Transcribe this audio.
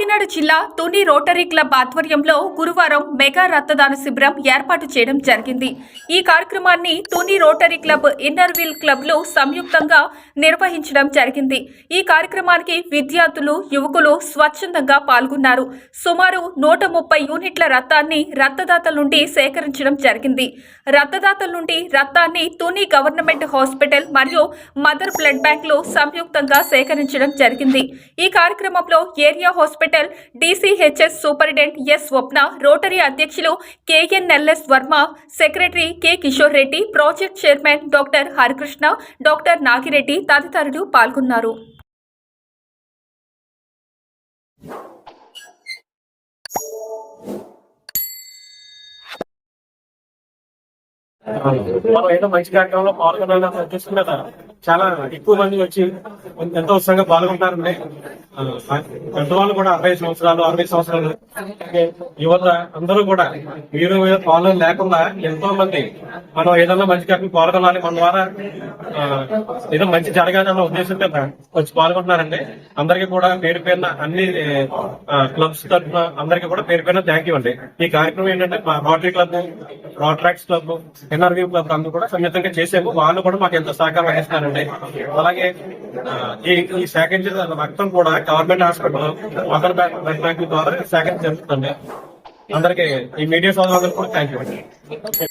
కాకినాడ జిల్లా Tuni rotary club ఆధ్వర్యంలో గురువారం మెగా రక్తదాన శిబిరం ఏర్పాటు చేయడం జరిగింది. ఈ కార్యక్రమాన్ని Tuni rotary club Inner Wheel క్లబ్లు సంయుక్తంగా నిర్వహించడం జరిగింది. ఈ కార్యక్రమానికి విద్యార్థులు యువకులు స్వచ్ఛందంగా పాల్గొన్నారు. సుమారు నూట ముప్పై యూనిట్ల రక్తాన్ని రక్తదాతల నుండి సేకరించడం జరిగింది. రక్తదాతల నుండి రక్తాన్ని తుని గవర్నమెంట్ హాస్పిటల్ మరియు మదర్ బ్లడ్ బ్యాంక్లు సంయుక్తంగా సేకరించడం జరిగింది. ఈ కార్యక్రమంలో area hospital DCHS superintendent S Swapna rotary అధ్యక్షులు KNLS Varma secretary K Kishore Reddy project chairman doctor Harikrishna doctor Nagireddy తదితరులు పాల్గొన్నారు. మనం ఏదో మంచి కార్యక్రమంలో పాల్గొనాలని అనిపిస్తుంది కదా చాలా ఎక్కువ మంది వచ్చి ఎంతో ఉత్సాహంగా పాల్గొంటారండి. పెద్దవాళ్ళు కూడా అరవై సంవత్సరాలు అరవై సంవత్సరాలు. యువత అందరూ కూడా మీరు మీద పాలన లేకుండా ఎంతో మంది మనం ఏదైనా మంచి కార్యక్రమం పాల్గొనాలి మన ద్వారా ఏదో మంచి జరగాలి అన్న ఉద్దేశం వచ్చి పాల్గొంటున్నారండి. అందరికీ కూడా పేరు పేరున అన్ని క్లబ్స్ తరఫున అందరికీ కూడా పేరు పేరున థ్యాంక్ యూ అండి. ఈ కార్యక్రమం ఏంటంటే rotary club Rotaracts club NRV club అందరూ కూడా సంయుక్తంగా చేసాము వాళ్ళు కూడా మాకు ఎంత సహకారం అలాగే ఈ ఈ సేకరించిన రక్తం కూడా government hospital mother bank blood bank ద్వారా సేకరణ జరుగుతుంది అందరికీ ఈ మీడియా సోదరులకు కూడా థ్యాంక్ యూ